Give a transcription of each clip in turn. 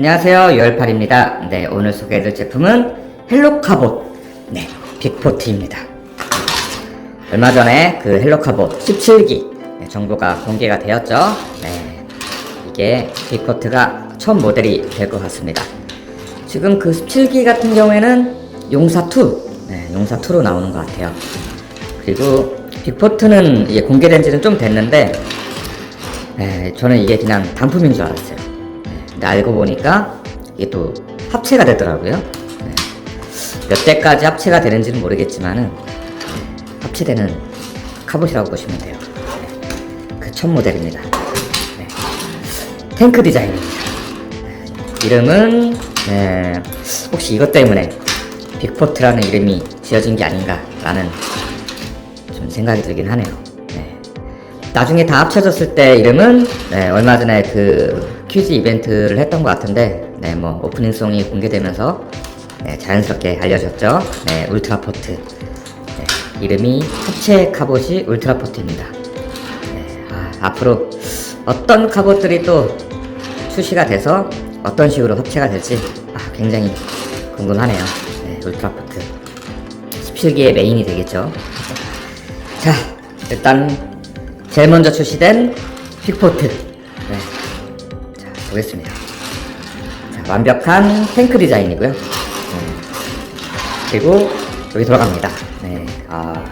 안녕하세요. 유열팔입니다. 네 오늘 소개해드릴 제품은 헬로카봇. 네 빅포트입니다. 얼마 전에 그 헬로카봇 17기. 네, 정보가 공개가 되었죠. 네 이게 빅포트가 첫 모델이 될 것 같습니다. 지금 그 17기 같은 경우에는 용사2 네 용사2로 나오는 것 같아요. 그리고 빅포트는 이게 공개된 지는 좀 됐는데 네, 저는 이게 그냥 단품인 줄 알았어요. 네, 근데 알고 보니까 이게 또 합체가 되더라고요. 네, 몇 대까지 합체가 되는지는 모르겠지만은 네, 합체되는 카봇이라고 보시면 돼요. 그첫 모델입니다. 네, 탱크 디자인입니다. 네, 이름은 네, 혹시 이것 때문에 빅포트라는 이름이 지어진 게 아닌가라는 좀 생각이 들긴 하네요. 네. 나중에 다 합쳐졌을 때 이름은 네, 얼마 전에 그 퀴즈 이벤트를 했던 것 같은데 네, 뭐 오프닝송이 공개되면서 네, 자연스럽게 알려졌죠. 네, 울트라포트. 네, 이름이 합체 카봇이 울트라포트입니다. 네, 아, 앞으로 어떤 카봇들이 또 출시가 돼서 어떤 식으로 합체가 될지 아, 굉장히 궁금하네요. 네, 울트라포트. 17기의 메인이 되겠죠. 자, 일단 제일 먼저 출시된 빅포트. 보겠습니다. 자, 완벽한 탱크 디자인이고요. 네. 그리고 여기 돌아갑니다. 네. 아,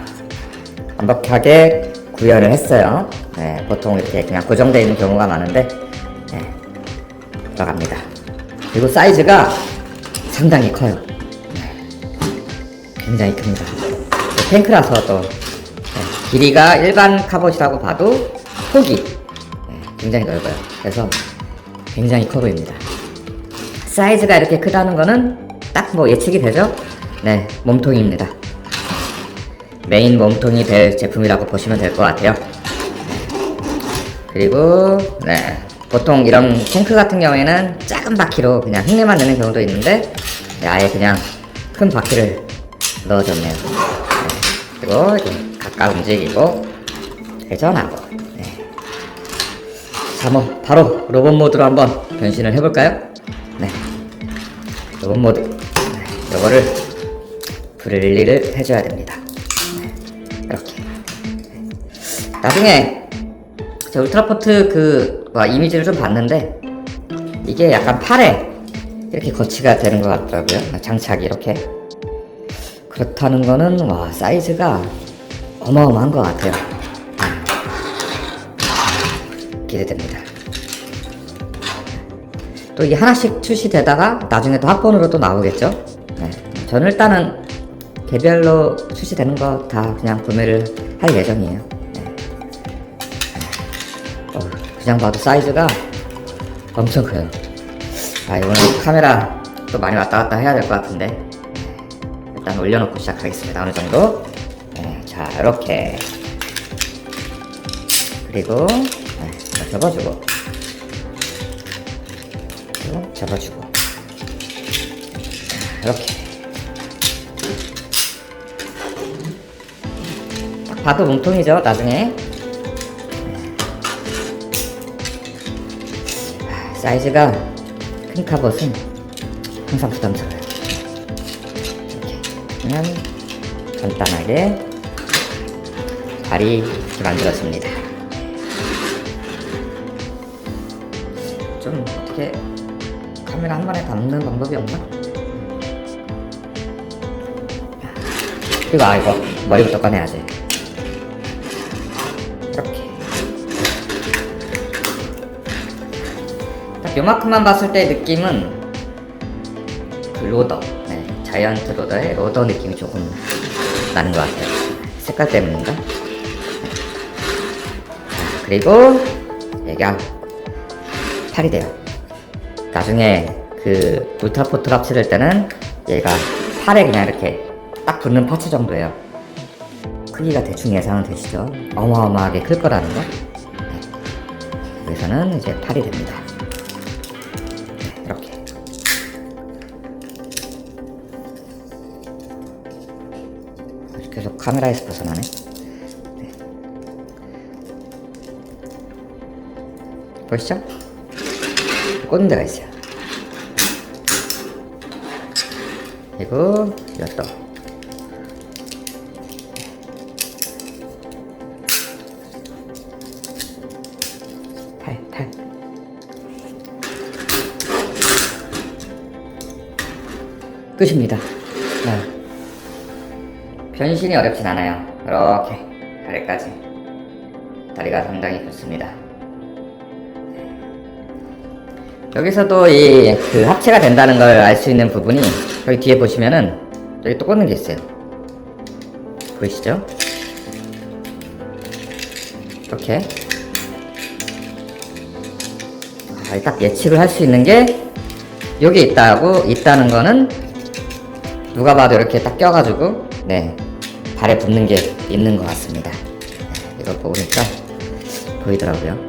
완벽하게 구현을 했어요. 네, 보통 이렇게 그냥 고정되어 있는 경우가 많은데, 네. 들어갑니다. 그리고 사이즈가 상당히 커요. 네. 굉장히 큽니다. 또 탱크라서 또 네, 길이가 일반 카봇이라고 봐도 폭이 네, 굉장히 넓어요. 그래서 굉장히 커 보입니다. 사이즈가 이렇게 크다는 거는 딱 뭐 예측이 되죠? 네, 몸통입니다. 메인 몸통이 될 제품이라고 보시면 될 것 같아요. 그리고 네 보통 이런 탱크 같은 경우에는 작은 바퀴로 그냥 흉내만 내는 경우도 있는데 네, 아예 그냥 큰 바퀴를 넣어줬네요. 네, 그리고 가까이 움직이고 회전하고 네. 자뭐 바로 로봇 모드로 한번 변신을 해볼까요? 네 로봇 모드 네, 이거를 분리를 해줘야 됩니다. 네, 이렇게 나중에 제 울트라포트 그 와, 이미지를 좀 봤는데 이게 약간 팔에 이렇게 거치가 되는 것 같더라고요. 아, 장착이 이렇게 그렇다는 거는 와 사이즈가 어마어마한 것 같아요. 기대됩니다. 또 이게 하나씩 출시되다가 나중에 또 합본으로 또 나오겠죠? 네. 저는 일단은 개별로 출시되는 거 다 그냥 구매를 할 예정이에요. 네. 어, 그냥 봐도 사이즈가 엄청 커요. 아, 이거는 카메라 또 많이 왔다 갔다 해야 될 것 같은데. 네, 일단 올려놓고 시작하겠습니다. 어느 정도. 네, 자, 이렇게. 그리고, 그리고 접어주고. 자, 이렇게. 딱 봐도 몸통이죠, 나중에. 사이즈가 큰 갑옷은 항상 부담스러워요. 이렇게 그냥 간단하게 발이 이렇게 만들어집니다. 좀 어떻게 카메라 한 번에 담는 방법이 없나? 그리고 아 이거 머리부터 꺼내야지. 이렇게. 딱 요만큼만 봤을 때 느낌은 그 로더, 네, 자이언트 로더의 로더 느낌이 조금 나는 것 같아요. 색깔 때문인가? 자, 그리고 얘가 팔이 돼요. 나중에 그 울트라포트 합체될 때는 얘가 팔에 그냥 이렇게 딱 붙는 파츠 정도예요. 크기가 대충 예상은 되시죠? 어마어마하게 클 거라는 거. 네. 여기서는 이제 팔이 됩니다. 네, 이렇게. 계속 카메라에서 벗어나네. 네. 보이시죠? 꽂는 데가 있어요. 그리고 이것도 팔, 팔. 끝입니다. 네. 변신이 어렵진 않아요. 이렇게 다리까지. 다리가 상당히 좋습니다. 여기서도 이 그 합체가 된다는 걸 알 수 있는 부분이 여기 뒤에 보시면은 여기 또 꽂는 게 있어요. 보이시죠? 이렇게 아, 딱 예측을 할 수 있는 게 여기 있다고 있다는 거는 누가 봐도 이렇게 딱 껴가지고 네 발에 붙는 게 있는 것 같습니다. 네, 이걸 보니까 보이더라고요.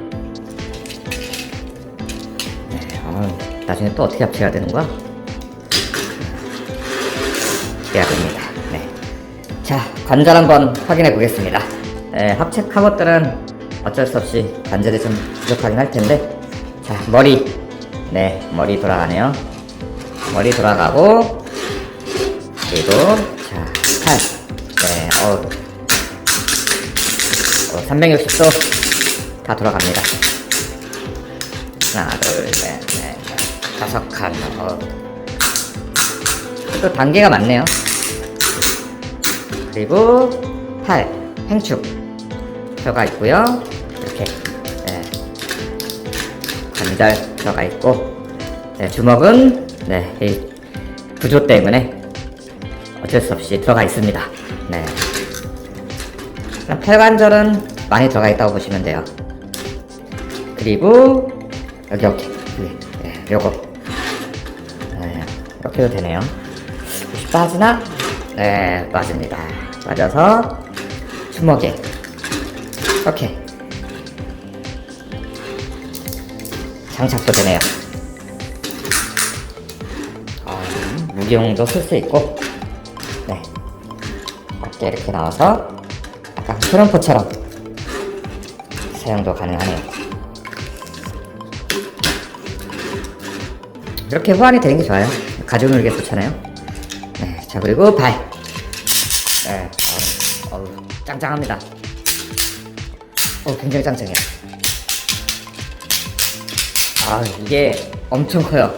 어, 나중에 또 어떻게 합체가 되는 거야? 기대가 됩니다. 네. 자, 관절 한번 확인해 보겠습니다. 네, 합체 카봇들은 어쩔 수 없이 관절이 좀 부족하긴 할 텐데, 자, 머리. 네, 머리 돌아가네요. 머리 돌아가고, 그리고, 자, 팔. 네, 어우. 어, 360도 다 돌아갑니다. 하나, 둘, 셋, 넷, 다섯 칸. 어. 또 단계가 많네요. 그리고 팔, 행축 들어가 있고요. 이렇게 네. 관절 들어가 있고 네, 주먹은 네, 이 구조 때문에 어쩔 수 없이 들어가 있습니다. 네. 팔관절은 많이 들어가 있다고 보시면 돼요. 그리고 여기 위에 네, 요거 네, 이렇게 해도 되네요. 빠지나? 네, 빠집니다. 빠져서 주먹에 이렇게 장착도 되네요. 어, 무기용도 쓸 수 있고, 네, 어깨 이렇게 나와서 약간 트럼프처럼 사용도 가능하네요. 이렇게 호환이 되는 게 좋아요. 가지고 놀기 좋잖아요. 네, 자 그리고 발. 네, 어, 어우, 짱짱합니다. 어, 굉장히 짱짱해요. 아, 이게 엄청 커요.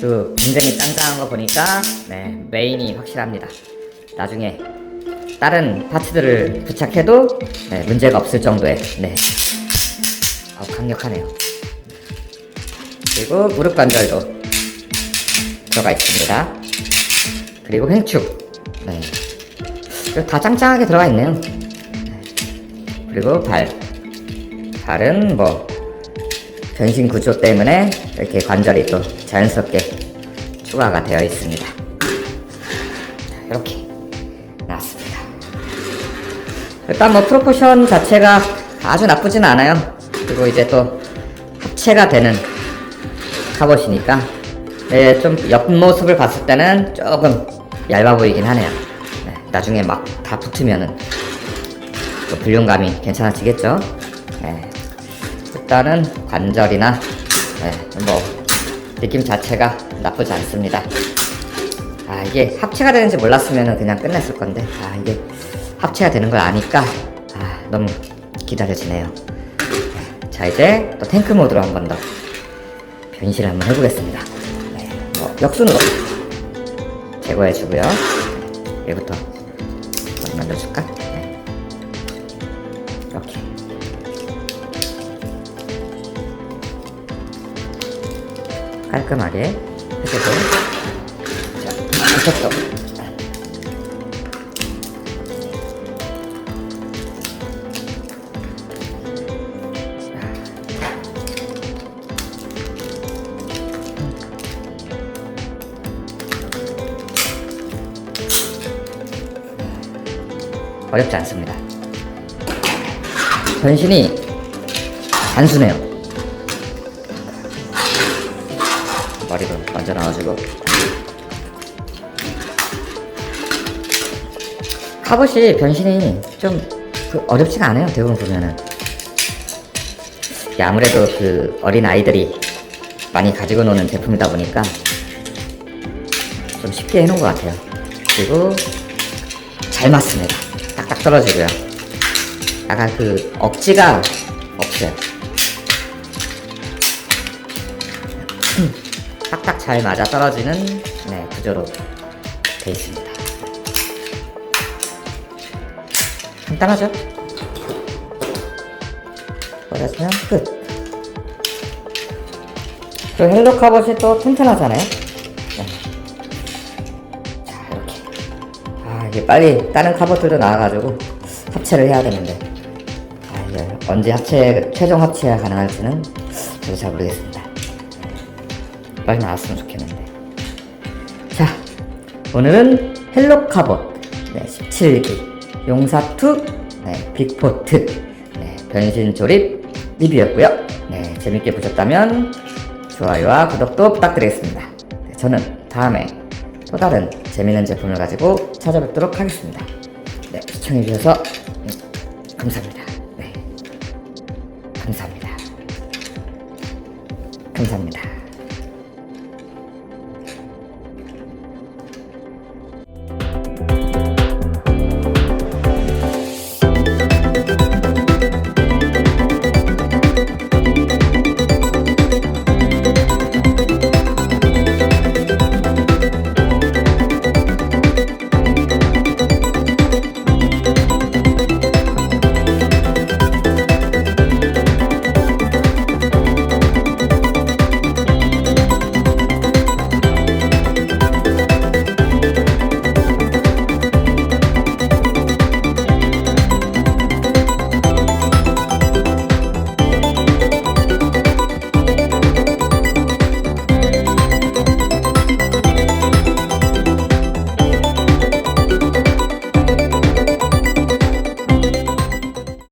그 굉장히 짱짱한 거 보니까 네, 메인이 확실합니다. 나중에 다른 파츠들을 부착해도 네, 문제가 없을 정도의 네, 어, 강력하네요. 그리고 무릎 관절도 들어가 있습니다. 그리고 횡축. 네. 다 짱짱하게 들어가 있네요. 네. 그리고 발. 발은 뭐 변신 구조 때문에 이렇게 관절이 또 자연스럽게 추가가 되어 있습니다. 자, 이렇게 나왔습니다. 일단 뭐 프로포션 자체가 아주 나쁘진 않아요. 그리고 이제 또 합체가 되는 갑옷이니까 네, 좀 옆모습을 봤을 때는 조금 얇아 보이긴 하네요. 네, 나중에 막 다 붙으면은 또 불륜감이 괜찮아지겠죠. 네, 일단은 관절이나 네, 뭐 느낌 자체가 나쁘지 않습니다. 아 이게 합체가 되는지 몰랐으면 그냥 끝냈을 건데 아 이게 합체가 되는 걸 아니까 아 너무 기다려지네요. 네, 자 이제 또 탱크 모드로 한 번 더 변신을 한번 해보겠습니다. 역순으로 제거해주고요. 얘부터 만들어줄까? 네. 이렇게. 깔끔하게 해주고 자, 이것도 어렵지 않습니다. 변신이 단순해요. 머리도 먼저 나와주고 갑옷이 변신이 좀 그 어렵지가 않아요. 대부분 보면은 아무래도 그 어린 아이들이 많이 가지고 노는 제품이다 보니까 좀 쉽게 해놓은 것 같아요. 그리고 잘 맞습니다. 떨어지고요. 약간 그 억지가 없어요. 음, 딱딱 잘 맞아 떨어지는 네, 구조로 돼 있습니다. 간단하죠? 꽂아주면 끝. 그 헬로 카봇이 또 튼튼하잖아요. 이게 빨리 다른 카봇들도 나와가지고 합체를 해야 되는데 아 이게 언제 합체 최종 합체가 가능할지는 저도 잘 모르겠습니다. 빨리 나왔으면 좋겠는데. 자 오늘은 헬로 카봇 네, 17기 용사투 네, 빅포트 네, 변신 조립 리뷰였고요. 네 재밌게 보셨다면 좋아요와 구독도 부탁드리겠습니다. 네, 저는 다음에 또 다른 재미있는 제품을 가지고 찾아뵙도록 하겠습니다. 네, 시청해주셔서 음, 감사합니다. 네, 감사합니다. 감사합니다.